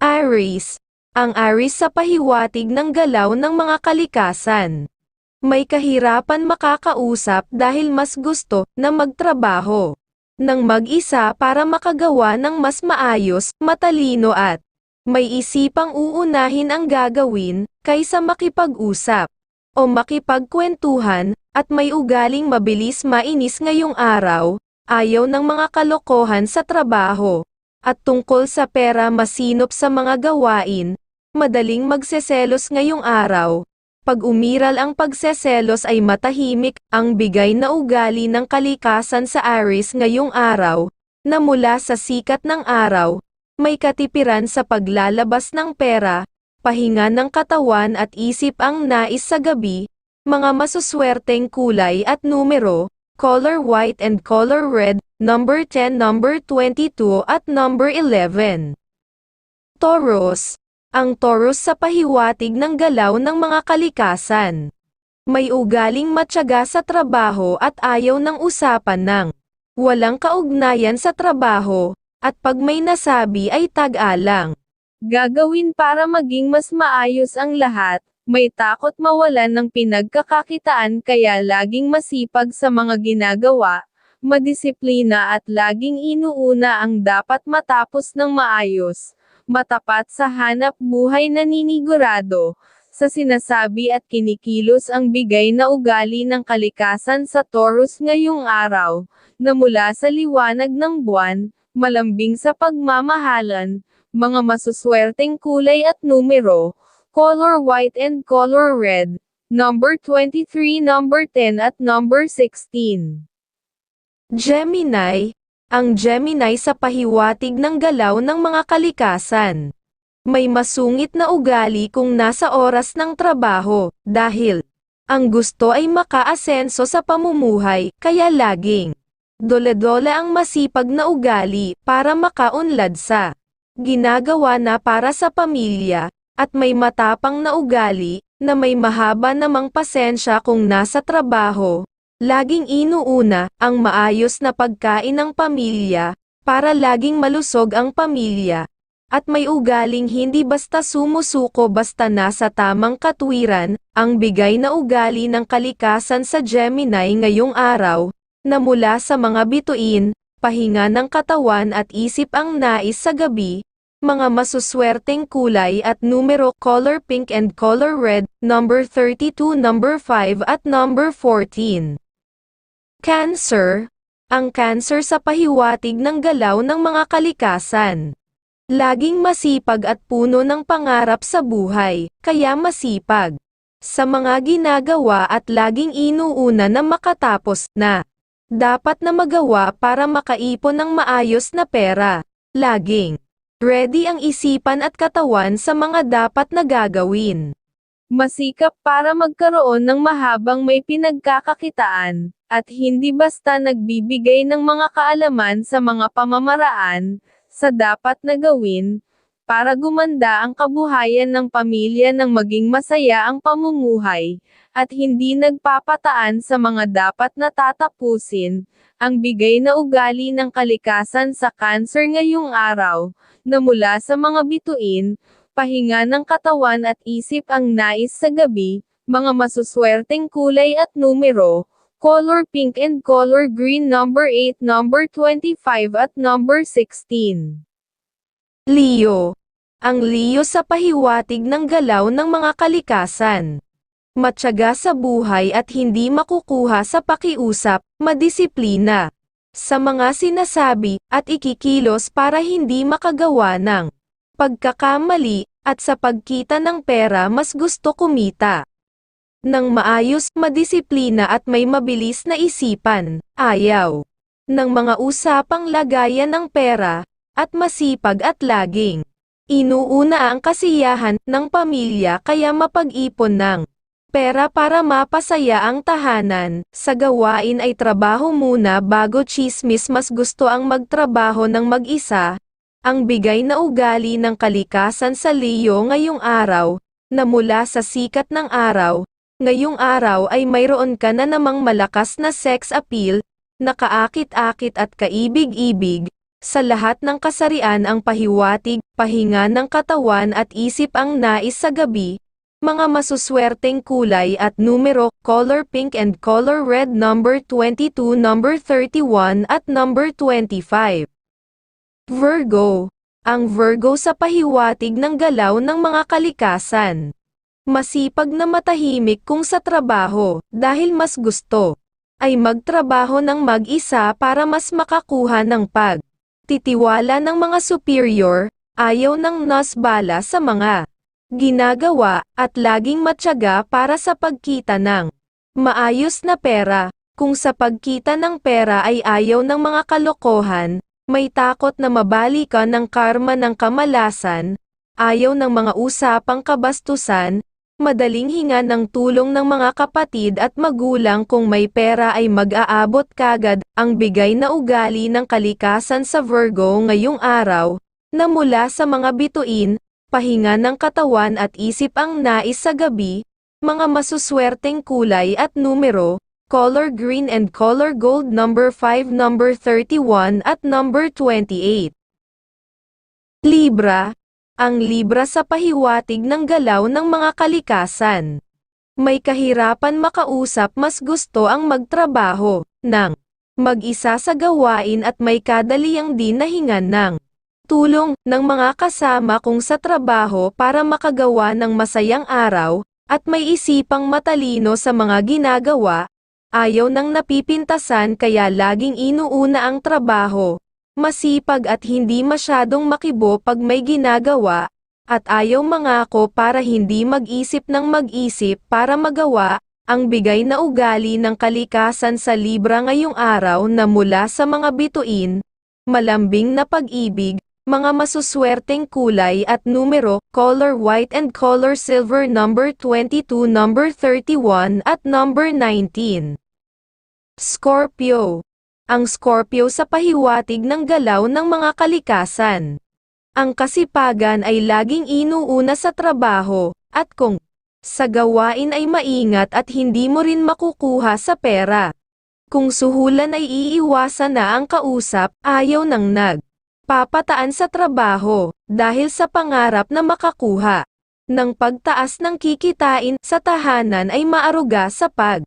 Aries. Ang Aries sa pahiwatig ng galaw ng mga kalikasan. May kahirapan makakausap dahil mas gusto na magtrabaho ng mag-isa para makagawa ng mas maayos, matalino at may isipang uunahin ang gagawin kaysa makipag-usap o makipagkwentuhan at may ugaling mabilis mainis ngayong araw, ayaw ng mga kalokohan sa trabaho at tungkol sa pera masinop sa mga gawain, madaling magseselos ngayong araw. Pag umiral ang pagseselos ay matahimik, ang bigay na ugali ng kalikasan sa Aries ngayong araw, na mula sa sikat ng araw, may katipiran sa paglalabas ng pera, pahinga ng katawan at isip ang nais sa gabi, mga masuswerteng kulay at numero, color white and color red, number 10, number 22 at number 11. Taurus. Ang Taurus sa pahiwatig ng galaw ng mga kalikasan. May ugaling matyaga sa trabaho at ayaw ng usapan ng walang kaugnayan sa trabaho, at pag may nasabi ay tag-alang. Gagawin para maging mas maayos ang lahat, may takot mawalan ng pinagkakakitaan kaya laging masipag sa mga ginagawa, madisiplina at laging inuuna ang dapat matapos ng maayos, matapat sa hanap buhay naninigurado, sa sinasabi at kinikilos ang bigay na ugali ng kalikasan sa Taurus ngayong araw, na mula sa liwanag ng buwan, malambing sa pagmamahalan, mga masuswerteng kulay at numero, color white and color red, number 23, number 10 at number 16. Gemini. Ang Gemini sa pahiwatig ng galaw ng mga kalikasan. May masungit na ugali kung nasa oras ng trabaho, dahil ang gusto ay makaasenso sa pamumuhay, kaya laging dole-dole ang masipag na ugali para makaunlad sa ginagawa na para sa pamilya, at may matapang na ugali, na may mahaba namang pasensya kung nasa trabaho. Laging inuuna ang maayos na pagkain ng pamilya, para laging malusog ang pamilya. At may ugaling hindi basta sumusuko basta nasa tamang katwiran, ang bigay na ugali ng kalikasan sa Gemini ngayong araw, na mula sa mga bituin, pahinga ng katawan at isip ang nais sa gabi, mga masuswerteng kulay at numero color pink and color red, number 32, number 5 at number 14. Cancer. Ang cancer sa pahiwatig ng galaw ng mga kalikasan. Laging masipag at puno ng pangarap sa buhay, kaya masipag. Sa mga ginagawa at laging inuuna na makatapos na. Dapat na magawa para makaipon ng maayos na pera. Laging ready ang isipan at katawan sa mga dapat na gagawin. Masikap para magkaroon ng mahabang may pinagkakakitaan, at hindi basta nagbibigay ng mga kaalaman sa mga pamamaraan, sa dapat na gawin, para gumanda ang kabuhayan ng pamilya ng maging masaya ang pamumuhay, at hindi nagpapataan sa mga dapat na tatapusin, ang bigay na ugali ng kalikasan sa cancer ngayong araw, na mula sa mga bituin, pahinga ng katawan at isip ang nais sa gabi, mga masuswerteng kulay at numero, color pink and color green number 8, number 25 at number 16. Leo. Ang Leo sa pahiwatig ng galaw ng mga kalikasan. Matyaga sa buhay at hindi makukuha sa pakiusap, madisiplina. Sa mga sinasabi, at ikikilos para hindi makagawa ng pagkakamali, at sa pagkita ng pera mas gusto kumita. Nang maayos, madisiplina at may mabilis na isipan, ayaw. Ng mga usapang lagayan ng pera, at masipag at laging. Inuuna ang kasiyahan ng pamilya kaya mapag-ipon ng pera para mapasaya ang tahanan. Sa gawain ay trabaho muna bago chismis mas gusto ang magtrabaho ng mag-isa. Ang bigay na ugali ng kalikasan sa Leo ngayong araw, na mula sa sikat ng araw, ngayong araw ay mayroon ka na namang malakas na sex appeal, nakaakit-akit at kaibig-ibig, Sa lahat ng kasarian ang pahiwatig, pahinga ng katawan at isip ang nais sa gabi, mga masuswerteng kulay at numero, color pink and color red number 22, number 31 at number 25. Virgo. Ang Virgo sa pahiwatig ng galaw ng mga kalikasan. Masipag na matahimik kung sa trabaho, dahil mas gusto ay magtrabaho ng mag-isa para mas makakuha ng pag. Titiwala ng mga superior, ayaw ng nasbala sa mga ginagawa, at laging matyaga para sa pagkita ng maayos na pera. Kung sa pagkita ng pera ay ayaw ng mga kalokohan, may takot na mabali ka ng karma ng kamalasan, ayaw ng mga usapang kabastusan, madaling hinga ng tulong ng mga kapatid at magulang kung may pera ay mag-aabot kagad, ang bigay na ugali ng kalikasan sa Virgo ngayong araw, na mula sa mga bituin, pahinga ng katawan at isip ang nais sa gabi, mga masuswerteng kulay at numero, color green and color gold number 5 number 31 at number 28. Libra, ang Libra sa pahiwatig ng galaw ng mga kalikasan. May kahirapan makausap mas gusto ang magtrabaho, ng mag-isa sa gawain at may kadaliang din na hingan ng tulong ng mga kasama kung sa trabaho para makagawa ng masayang araw, at may isipang matalino sa mga ginagawa, ayaw nang napipintasan kaya laging inuuna ang trabaho, masipag at hindi masyadong makibo pag may ginagawa, at ayaw mangako para hindi mag-isip ng mag-isip para magawa, ang bigay na ugali ng kalikasan sa Libra ngayong araw na mula sa mga bituin, malambing na pag-ibig, mga masuswerteng kulay at numero, color white and color silver number 22 number 31 at number 19. Scorpio. Ang Scorpio sa pahiwatig ng galaw ng mga kalikasan. Ang kasipagan ay laging inuuna sa trabaho, at kung sa gawain ay maingat at hindi mo rin makukuha sa pera. Kung suhulan ay iiwasan na ang kausap, ayaw ng nag papataan sa trabaho, dahil sa pangarap na makakuha ng pagtaas ng kikitain sa tahanan ay maaruga sa pag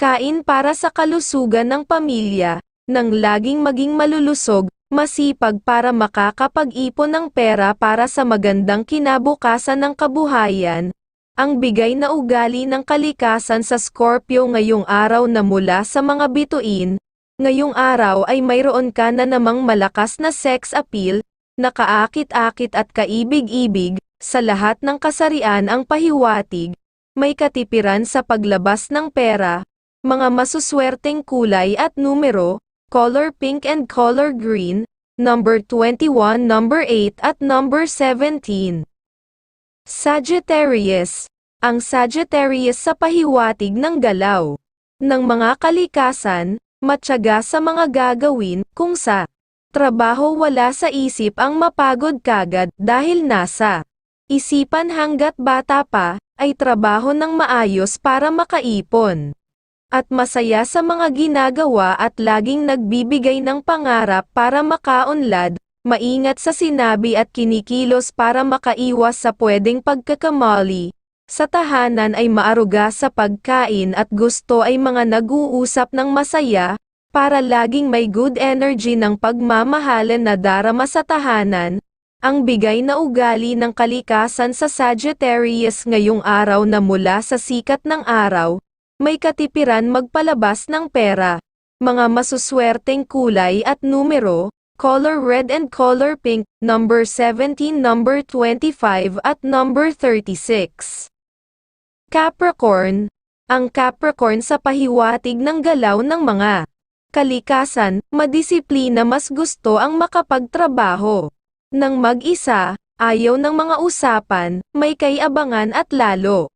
kain para sa kalusugan ng pamilya, nang laging maging malulusog, masipag para makakapag-ipon ng pera para sa magandang kinabukasan ng kabuhayan, ang bigay na ugali ng kalikasan sa Scorpio ngayong araw na mula sa mga bituin, ngayong araw ay mayroon ka na namang malakas na sex appeal, nakaakit-akit at kaibig-ibig, sa lahat ng kasarian ang pahiwatig, may katipiran sa paglabas ng pera, mga masuswerteng kulay at numero, color pink and color green, number 21, number 8 at number 17. Sagittarius, ang Sagittarius sa pahiwatig ng galaw. Ng mga kalikasan, matyaga sa mga gagawin, kung sa trabaho wala sa isip ang mapagod kagad dahil nasa isipan hanggat bata pa, ay trabaho ng maayos para makaipon at masaya sa mga ginagawa at laging nagbibigay ng pangarap para makaunlad, maingat sa sinabi at kinikilos para makaiwas sa pwedeng pagkakamali. Sa tahanan ay maaruga sa pagkain at gusto ay mga nag-uusap ng masaya, para laging may good energy ng pagmamahalan na darama sa tahanan, ang bigay na ugali ng kalikasan sa Sagittarius ngayong araw na mula sa sikat ng araw, may katipiran magpalabas ng pera. Mga masuswerteng kulay at numero, color red and color pink, number 17, number 25 at number 36. Capricorn, ang Capricorn sa pahiwatig ng galaw ng mga kalikasan, madisiplina mas gusto ang makapagtrabaho. Nang mag-isa, ayaw ng mga usapan, may kayabangan at lalo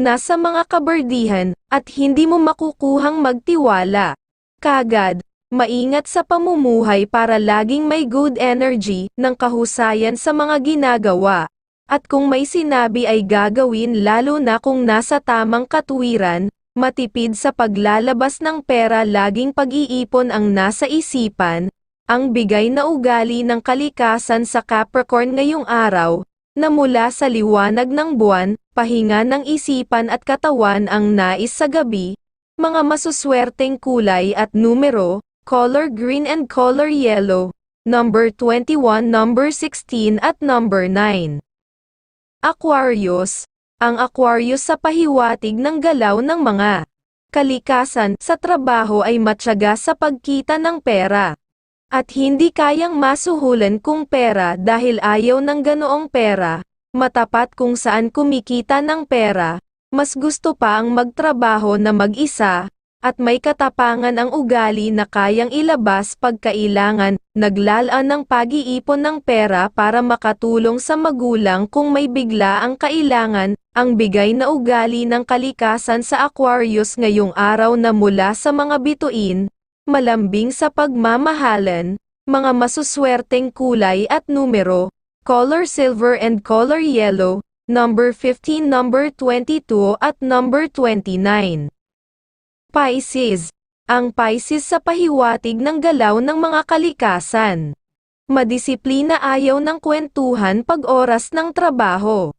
nasa mga kabardihan, at hindi mo makukuhang magtiwala. Kagad, maingat sa pamumuhay para laging may good energy, ng kahusayan sa mga ginagawa. At kung may sinabi ay gagawin lalo na kung nasa tamang katuwiran, matipid sa paglalabas ng pera laging pag-iipon ang nasa isipan, ang bigay na ugali ng kalikasan sa Capricorn ngayong araw, na mula sa liwanag ng buwan, pahinga ng isipan at katawan ang nais sa gabi, mga masuswerteng kulay at numero, color green and color yellow, number 21, number 16 at number 9. Aquarius, ang Aquarius sa pahiwatig ng galaw ng mga kalikasan sa trabaho ay matyaga sa pagkita ng pera. At hindi kayang masuhulan kung pera dahil ayaw ng ganoong pera, matapat kung saan kumikita ng pera, mas gusto pa ang magtrabaho na mag-isa, at may katapangan ang ugali na kayang ilabas pagkailangan, naglalaan ng pag-iipon ng pera para makatulong sa magulang kung may bigla ang kailangan, ang bigay na ugali ng kalikasan sa Aquarius ngayong araw na mula sa mga bituin, malambing sa pagmamahalan, mga masuswerteng kulay at numero, color silver and color yellow, number 15, number 22 at number 29. Pisces. Ang Pisces sa pahiwatig ng galaw ng mga kalikasan. Madisiplina ayaw ng kwentuhan pag oras ng trabaho.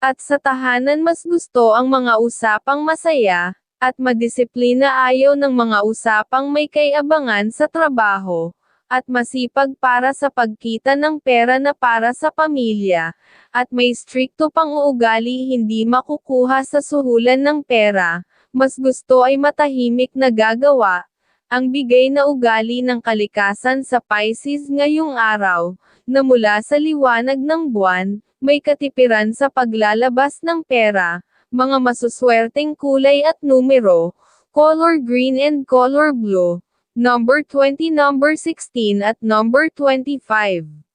At sa tahanan mas gusto ang mga usapang masaya, at madisiplina ayaw ng mga usapang may kayabangan sa trabaho, at masipag para sa pagkita ng pera na para sa pamilya, at may strikto pang uugali hindi makukuha sa suhulan ng pera, mas gusto ay matahimik na gagawa, ang bigay na ugali ng kalikasan sa Pisces ngayong araw, na mula sa liwanag ng buwan, may katipiran sa paglalabas ng pera, mga masuswerteng kulay at numero, color green and color blue, number 20, number 16 at number 25.